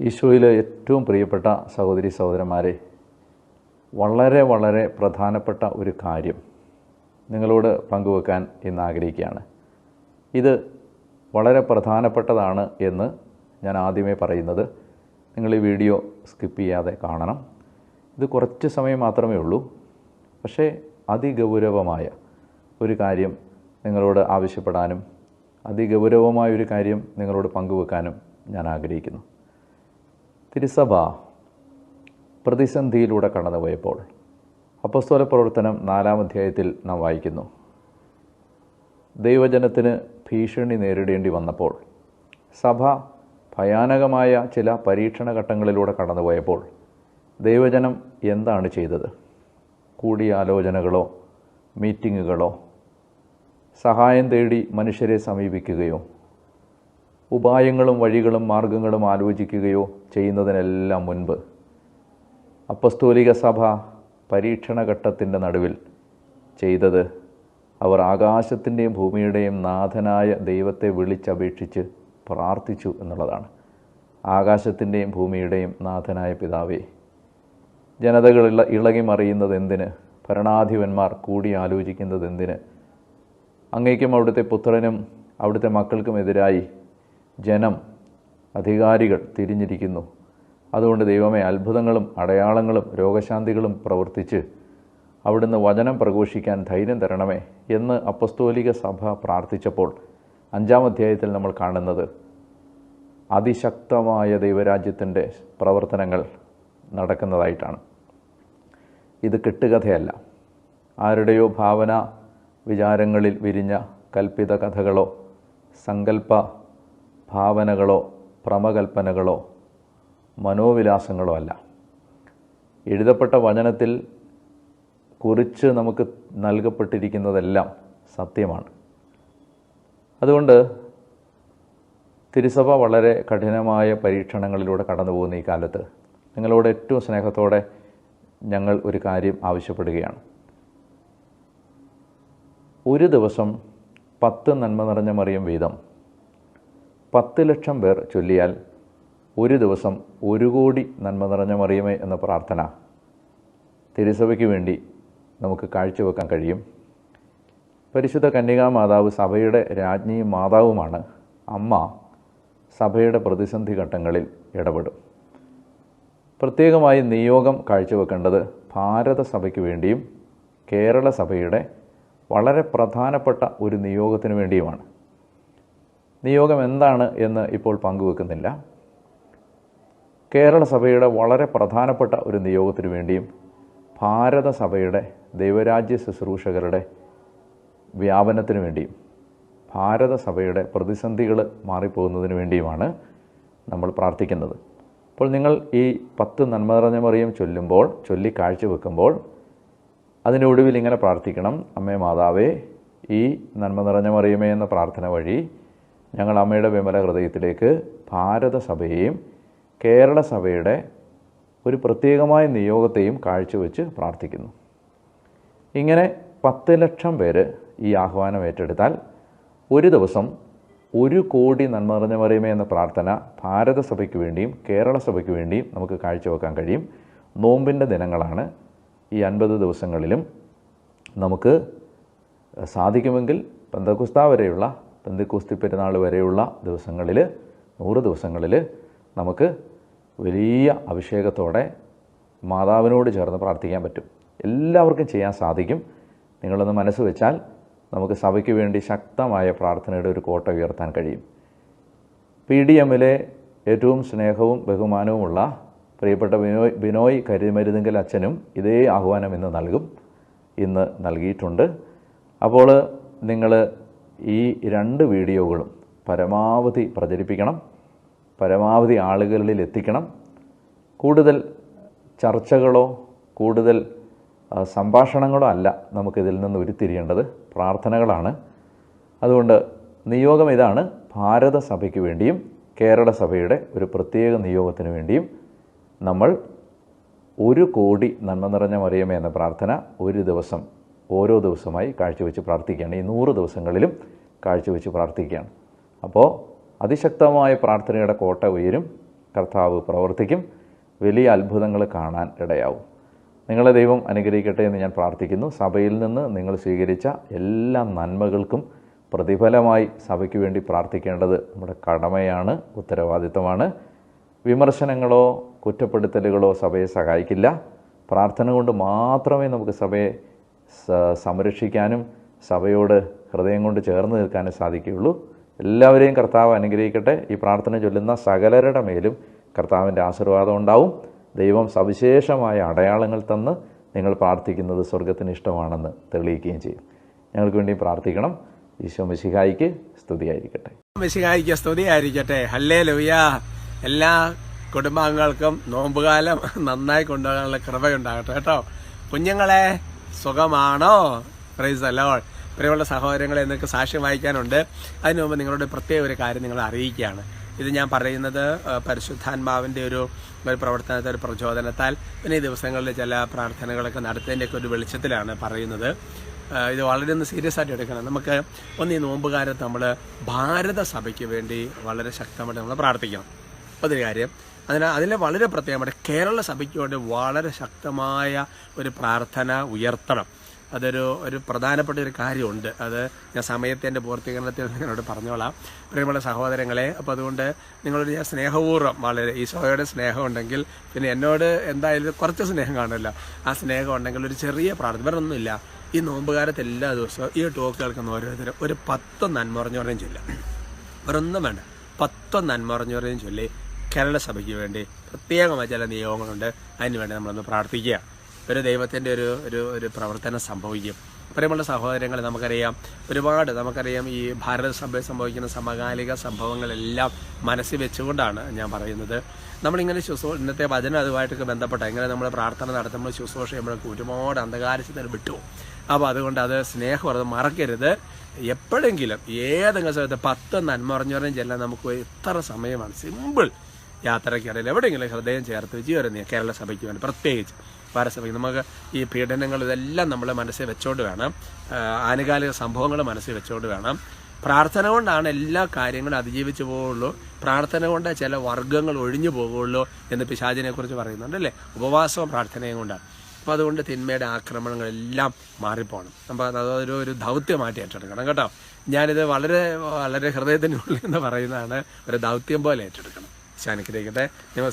ഈശോയിലെ ഏറ്റവും പ്രിയപ്പെട്ട സഹോദരി സഹോദരന്മാരെ വളരെ വളരെ പ്രധാനപ്പെട്ട ഒരു കാര്യം നിങ്ങളോട് പങ്കുവെക്കാൻ ഇന്ന് ആഗ്രഹിക്കുകയാണ്. ഇത് വളരെ പ്രധാനപ്പെട്ടതാണ് എന്ന് ഞാൻ ആദ്യമേ പറയുന്നത്. നിങ്ങൾ ഈ വീഡിയോ സ്കിപ്പ് ചെയ്യാതെ കാണണം. ഇത് കുറച്ച് സമയം മാത്രമേ ഉള്ളൂ. പക്ഷേ അതിഗൗരവമായ ഒരു കാര്യം നിങ്ങളോട് ആവശ്യപ്പെടാനും അതിഗൗരവമായ ഒരു കാര്യം നിങ്ങളോട് പങ്കുവെക്കാനും ഞാൻ ആഗ്രഹിക്കുന്നു. തിരുസഭ പ്രതിസന്ധിയിലൂടെ കടന്നുപോയപ്പോൾ അപ്പസ്തോല പ്രവർത്തനം നാലാം അധ്യായത്തിൽ നാം വായിക്കുന്നു. ദൈവജനത്തിന് ഭീഷണി നേരിടേണ്ടി വന്നപ്പോൾ സഭ ഭയാനകമായ ചില പരീക്ഷണ ഘട്ടങ്ങളിലൂടെ കടന്നുപോയപ്പോൾ ദൈവജനം എന്താണ് ചെയ്തത്? കൂടിയാലോചനകളോ മീറ്റിങ്ങുകളോ സഹായം തേടി മനുഷ്യരെ സമീപിക്കുകയോ ഉപായങ്ങളും വഴികളും മാർഗങ്ങളും ആലോചിക്കുകയോ ചെയ്യുന്നതിനെല്ലാം മുൻപ് അപ്പസ്തോലിക സഭ പരീക്ഷണഘട്ടത്തിന്റെ നടുവിൽ ചെയ്തത് അവർ ആകാശത്തിന്റെയും ഭൂമിയുടെയും നാഥനായ ദൈവത്തെ വിളിച്ചപേക്ഷിച്ച് പ്രാർത്ഥിച്ചു എന്നുള്ളതാണ്. ആകാശത്തിന്റെയും ഭൂമിയുടെയും നാഥനായ പിതാവേ ജനതകൾ ഇള ഇളകി മറിയുന്നത് എന്തിന്? ഭരണാധിപന്മാർ കൂടി ആലോചിക്കുന്നത് എന്തിന്? അങ്ങേക്കും അവിടുത്തെ പുത്രനും അവിടുത്തെ മക്കൾക്കും മക്കൾക്കുമെതിരായി ജനം അധികാരികൾ തിരിഞ്ഞിരിക്കുന്നു. അതുകൊണ്ട് ദൈവമേ അത്ഭുതങ്ങളും അടയാളങ്ങളും രോഗശാന്തികളും പ്രവർത്തിച്ച് അവിടുന്ന് വചനം പ്രഘോഷിക്കാൻ ധൈര്യം തരണമേ എന്ന് അപ്പസ്തോലിക സഭ പ്രാർത്ഥിച്ചപ്പോൾ അഞ്ചാം അധ്യായത്തിൽ നമ്മൾ കാണുന്നത് അതിശക്തമായ ദൈവരാജ്യത്തിന്റെ പ്രവർത്തനങ്ങൾ നടക്കുന്നതായിട്ടാണ്. ഇത് കെട്ടുകഥയല്ല. ആരുടെയോ ഭാവന വിചാരങ്ങളിൽ വിരിഞ്ഞ കൽപ്പിത കഥകളോ സങ്കല്പ ഭാവനകളോ ഭ്രമകൽപ്പനകളോ മനോവിലാസങ്ങളോ അല്ല. എഴുതപ്പെട്ട വചനത്തിൽ കുറിച്ച് നമുക്ക് നൽകപ്പെട്ടിരിക്കുന്നതെല്ലാം സത്യമാണ്. അതുകൊണ്ട് തിരുസഭ വളരെ കഠിനമായ പരീക്ഷണങ്ങളിലൂടെ കടന്നു പോകുന്ന ഈ കാലത്ത് നിങ്ങളോട് ഏറ്റവും സ്നേഹത്തോടെ ഞങ്ങൾ ഒരു കാര്യം ആവശ്യപ്പെടുകയാണ്. ഒരു ദിവസം പത്ത് നന്മ നിറഞ്ഞ മറിയം വീതം പത്ത് ലക്ഷം പേർ ചൊല്ലിയാൽ ഒരു ദിവസം ഒരു കോടി നന്മ നിറഞ്ഞ മറിയമേ എന്ന പ്രാർത്ഥന തിരുസഭയ്ക്ക് വേണ്ടി നമുക്ക് കാഴ്ചവെക്കാൻ കഴിയും. പരിശുദ്ധ കന്യകാ മാതാവ് സഭയുടെ രാജ്ഞിയും മാതാവുമാണ്. അമ്മ സഭയുടെ പ്രതിസന്ധി ഘട്ടങ്ങളിൽ ഇടപെടും. പ്രത്യേകമായി നിയോഗം കാഴ്ചവെക്കേണ്ടത് ഭാരത സഭയ്ക്ക് വേണ്ടിയും കേരള സഭയുടെ വളരെ പ്രധാനപ്പെട്ട ഒരു നിയോഗത്തിന് വേണ്ടിയുമാണ്. നിയോഗം എന്താണ് എന്ന് ഇപ്പോൾ പങ്കുവെക്കുന്നില്ല. കേരള സഭയുടെ വളരെ പ്രധാനപ്പെട്ട ഒരു നിയോഗത്തിനു വേണ്ടിയും ഭാരത സഭയുടെ ദൈവരാജ്യ ശുശ്രൂഷകരുടെ വ്യാപനത്തിനു വേണ്ടിയും ഭാരത സഭയുടെ പ്രതിസന്ധികൾ മാറിപ്പോകുന്നതിന് വേണ്ടിയുമാണ് നമ്മൾ പ്രാർത്ഥിക്കുന്നത്. അപ്പോൾ നിങ്ങൾ ഈ പത്ത് നന്മ നിറഞ്ഞ മറിയം ചൊല്ലുമ്പോൾ ചൊല്ലി കാഴ്ചവെക്കുമ്പോൾ അതിന്റെ ഒടുവിൽ ഇങ്ങനെ പ്രാർത്ഥിക്കണം. അമ്മേ മാതാവേ ഈ നന്മ നിറഞ്ഞ മറിയുമേ എന്ന പ്രാർത്ഥന വഴി ഞങ്ങൾ അമ്മയുടെ വിമല ഹൃദയത്തിലേക്ക് ഭാരതസഭയെയും കേരള സഭയുടെ ഒരു പ്രത്യേകമായ നിയോഗത്തെയും കാഴ്ചവെച്ച് പ്രാർത്ഥിക്കുന്നു. ഇങ്ങനെ പത്ത് ലക്ഷം പേര് ഈ ആഹ്വാനം ഏറ്റെടുത്താൽ ഒരു ദിവസം ഒരു കോടി നന്മ നിറഞ്ഞ എന്ന പ്രാർത്ഥന ഭാരതസഭയ്ക്ക് വേണ്ടിയും കേരള സഭയ്ക്ക് വേണ്ടിയും നമുക്ക് കാഴ്ചവെക്കാൻ കഴിയും. നോമ്പിന്റെ ദിനങ്ങളാണ്. ഈ അൻപത് ദിവസങ്ങളിലും നമുക്ക് സാധിക്കുമെങ്കിൽ പെന്തക്കുസ്ത വരെയുള്ള പെന്തക്കുസ്തി പെരുന്നാൾ വരെയുള്ള ദിവസങ്ങളിൽ നൂറ് ദിവസങ്ങളിൽ നമുക്ക് വലിയ അഭിഷേകത്തോടെ മാതാവിനോട് ചേർന്ന് പ്രാർത്ഥിക്കാൻ പറ്റും. എല്ലാവർക്കും ചെയ്യാൻ സാധിക്കും. നിങ്ങളൊന്ന് മനസ്സ് വെച്ചാൽ നമുക്ക് സഭയ്ക്ക് വേണ്ടി ശക്തമായ പ്രാർത്ഥനയുടെ ഒരു കോട്ട ഉയർത്താൻ കഴിയും. പി ഡി എമ്മിലെ ഏറ്റവും സ്നേഹവും ബഹുമാനവുമുള്ള പ്രിയപ്പെട്ട ബിനോയ് ബിനോയ് കരിമരുതെങ്കിൽ അച്ഛനും ഇതേ ആഹ്വാനം ഇന്ന് നൽകും. ഇന്ന് നൽകിയിട്ടുണ്ട്. അപ്പോൾ നിങ്ങൾ ഈ രണ്ട് വീഡിയോകളും പരമാവധി പ്രചരിപ്പിക്കണം പരമാവധി ആളുകളിൽ എത്തിക്കണം. കൂടുതൽ ചർച്ചകളോ കൂടുതൽ സംഭാഷണങ്ങളോ അല്ല നമുക്കിതിൽ നിന്ന് ഉരുത്തിരിയേണ്ടത്. പ്രാർത്ഥനകളാണ്. അതുകൊണ്ട് നിയോഗം ഇതാണ്. ഭാരതസഭയ്ക്ക് വേണ്ടിയും കേരള സഭയുടെ ഒരു പ്രത്യേക നിയോഗത്തിന് വേണ്ടിയും നമ്മൾ ഒരു കോടി നന്മ നിറഞ്ഞ മറിയമേ എന്ന പ്രാർത്ഥന ഒരു ദിവസം ഓരോ ദിവസമായി കാഴ്ചവെച്ച് പ്രാർത്ഥിക്കുകയാണ്. ഈ നൂറ് ദിവസങ്ങളിലും കാഴ്ചവെച്ച് പ്രാർത്ഥിക്കുകയാണ്. അപ്പോൾ അതിശക്തമായ പ്രാർത്ഥനയുടെ കോട്ട ഉയരും. കർത്താവ് പ്രവർത്തിക്കും. വലിയ അത്ഭുതങ്ങൾ കാണാൻ ഇടയാവും. നിങ്ങളെ ദൈവം അനുഗ്രഹിക്കട്ടെ എന്ന് ഞാൻ പ്രാർത്ഥിക്കുന്നു. സഭയിൽ നിന്ന് നിങ്ങൾ സ്വീകരിച്ച എല്ലാ നന്മകൾക്കും പ്രതിഫലമായി സഭയ്ക്ക് വേണ്ടി പ്രാർത്ഥിക്കേണ്ടത് നമ്മുടെ കടമയാണ് ഉത്തരവാദിത്തമാണ് വിമർശനങ്ങളോ കുറ്റപ്പെടുത്തലുകളോ സഭയെ സഹായിക്കില്ല. പ്രാർത്ഥന കൊണ്ട് മാത്രമേ നമുക്ക് സഭയെ സംരക്ഷിക്കാനും സഭയോട് ഹൃദയം കൊണ്ട് ചേർന്ന് നിൽക്കാനും സാധിക്കുകയുള്ളൂ. എല്ലാവരെയും കർത്താവ് അനുഗ്രഹിക്കട്ടെ. ഈ പ്രാർത്ഥന ചൊല്ലുന്ന സകലരുടെ മേലും കർത്താവിന്റെ ആശീർവാദം ഉണ്ടാവും. ദൈവം സവിശേഷമായ അടയാളങ്ങൾ തന്ന് നിങ്ങൾ പ്രാർത്ഥിക്കുന്നത് സ്വർഗത്തിന് ഇഷ്ടമാണെന്ന് തെളിയിക്കുകയും ചെയ്യും. ഞങ്ങൾക്ക് വേണ്ടി പ്രാർത്ഥിക്കണം. ഈശോ മിശിഹായിക്ക് സ്തുതിയായിരിക്കട്ടെ. മിശിഹായിക്ക് സ്തുതിയായിരിക്കട്ടെ. ഹല്ലേ ലൂയ എല്ലാ കുടുംബാംഗങ്ങൾക്കും നോമ്പുകാലം നന്നായി കൊണ്ടുപോകാനുള്ള കൃപയുണ്ടാകട്ടെ കേട്ടോ. കുഞ്ഞുങ്ങളെ സുഖമാണോ? പ്രൈസ് അലോൾ പ്രിയമുള്ള സഹോദരങ്ങളെ നിങ്ങൾക്ക് സാക്ഷ്യം വായിക്കാനുണ്ട്. അതിനു മുമ്പ് നിങ്ങളുടെ പ്രത്യേക ഒരു കാര്യം നിങ്ങൾ അറിയിക്കുകയാണ്. ഇത് ഞാൻ പറയുന്നത് പരിശുദ്ധാത്മാവിന്റെ ഒരു ഒരു പ്രവർത്തനത്തെ ഒരു പ്രചോദനത്താൽ. പിന്നെ ഈ ദിവസങ്ങളിൽ ചില പ്രാർത്ഥനകളൊക്കെ നടത്തുന്നതിന്റെയൊക്കെ ഒരു വെളിച്ചത്തിലാണ് പറയുന്നത്. ഇത് വളരെ ഒന്ന് സീരിയസ് ആയിട്ട് എടുക്കണം. നമുക്ക് ഒന്ന് ഈ നോമ്പുകാലത്ത് നമ്മൾ ഭാരത സഭയ്ക്ക് വേണ്ടി വളരെ ശക്തമായിട്ട് നമ്മൾ പ്രാർത്ഥിക്കണം. അതൊരു കാര്യം അതിന് അതിനെ വളരെ പ്രത്യേകമായിട്ട് കേരള സഭയ്ക്ക് വേണ്ടി വളരെ ശക്തമായ ഒരു പ്രാർത്ഥന ഉയർത്തണം. അതൊരു ഒരു പ്രധാനപ്പെട്ട ഒരു കാര്യമുണ്ട്. അത് ഞാൻ സമയത്തിന്റെ പൂർത്തീകരണത്തിൽ നിങ്ങളോട് പറഞ്ഞോളാം. പ്രിയമുള്ള സഹോദരങ്ങളെ അപ്പോൾ അതുകൊണ്ട് നിങ്ങളോട് ഞാൻ സ്നേഹപൂർവം വളരെ ഈശോയുടെ സ്നേഹം ഉണ്ടെങ്കിൽ പിന്നെ എന്നോട് എന്തായാലും കുറച്ച് സ്നേഹം കാണുമല്ലോ. ആ സ്നേഹം ഉണ്ടെങ്കിൽ ഒരു ചെറിയ പ്രാർത്ഥന വേറെ ഒന്നുമില്ല ഈ നോമ്പുകാലത്ത് എല്ലാ ദിവസവും ഈ ടോക്ക് കേൾക്കുന്ന ഓരോരുത്തരും ഒരു പത്ത് നന്മ പറഞ്ഞു പറയും ചൊല്ലാം വേറൊന്നും വേണ്ട. പത്ത് നന്മ പറഞ്ഞു പറയും ചൊല്ലി. കേരള സഭയ്ക്ക് വേണ്ടി പ്രത്യേകമായ ചില നിയോഗങ്ങളുണ്ട് അതിന് വേണ്ടി നമ്മളൊന്ന് പ്രാർത്ഥിക്കുക. ഒരു ദൈവത്തിന്റെ ഒരു ഒരു ഒരു പ്രവർത്തനം സംഭവിക്കും. പ്രിയമുള്ള സഹോദരങ്ങൾ നമുക്കറിയാം ഒരുപാട് നമുക്കറിയാം ഈ ഭാരത സഭയിൽ സംഭവിക്കുന്ന സമകാലിക സംഭവങ്ങളെല്ലാം മനസ്സിൽ വെച്ചുകൊണ്ടാണ് ഞാൻ പറയുന്നത്. നമ്മളിങ്ങനെ ശുശ്രൂ ഇന്നത്തെ വചന അതുമായിട്ടൊക്കെ ബന്ധപ്പെട്ട ഇങ്ങനെ നമ്മൾ പ്രാർത്ഥന നടത്തുമ്പോൾ ശുശ്രൂഷ ചെയ്യുമ്പോഴൊക്കെ ഒരുപാട് അന്ധകാരത്തിൽ വിട്ടു. അപ്പോൾ അതുകൊണ്ട് അത് സ്നേഹം മറക്കരുത്. എപ്പോഴെങ്കിലും ഏതെങ്കിലും സ്ഥലത്ത് പത്ത് നന്മ ചെല്ലാൻ നമുക്ക് എത്ര സമയമാണ്? സിമ്പിൾ യാത്രയ്ക്കിടയിൽ എവിടെയെങ്കിലും ഹൃദയം ചേർത്ത് ജീവരുന്ന കേരള സഭയ്ക്ക് വേണ്ടി പ്രത്യേകിച്ച് ഭാരതസഭയ്ക്ക് നമുക്ക് ഈ പീഡനങ്ങൾ ഇതെല്ലാം നമ്മൾ മനസ്സിൽ വെച്ചോണ്ട് വേണം. ആനുകാലിക സംഭവങ്ങൾ മനസ്സിൽ വെച്ചോണ്ട് വേണം. പ്രാർത്ഥന കൊണ്ടാണ് എല്ലാ കാര്യങ്ങളും അതിജീവിച്ചു പോവുള്ളൂ. പ്രാർത്ഥന കൊണ്ട് ചില വർഗങ്ങൾ ഒഴിഞ്ഞു പോകുള്ളൂ എന്ന് പിശാചിനെ കുറിച്ച് പറയുന്നുണ്ട് അല്ലേ? ഉപവാസവും പ്രാർത്ഥനയും കൊണ്ടാണ്. അപ്പോൾ അതുകൊണ്ട് തിന്മയുടെ ആക്രമണങ്ങളെല്ലാം മാറിപ്പോണം. അപ്പോൾ അതൊരു ഒരു മാറ്റി ഏറ്റെടുക്കണം കേട്ടോ. ഞാനിത് വളരെ വളരെ ഹൃദയത്തിനുള്ളിൽ എന്ന് പറയുന്നതാണ് ഒരു ദൗത്യം പോലെ ഏറ്റെടുക്കണം. ശാനിക്കിരിക്കട്ടെ നിങ്ങൾ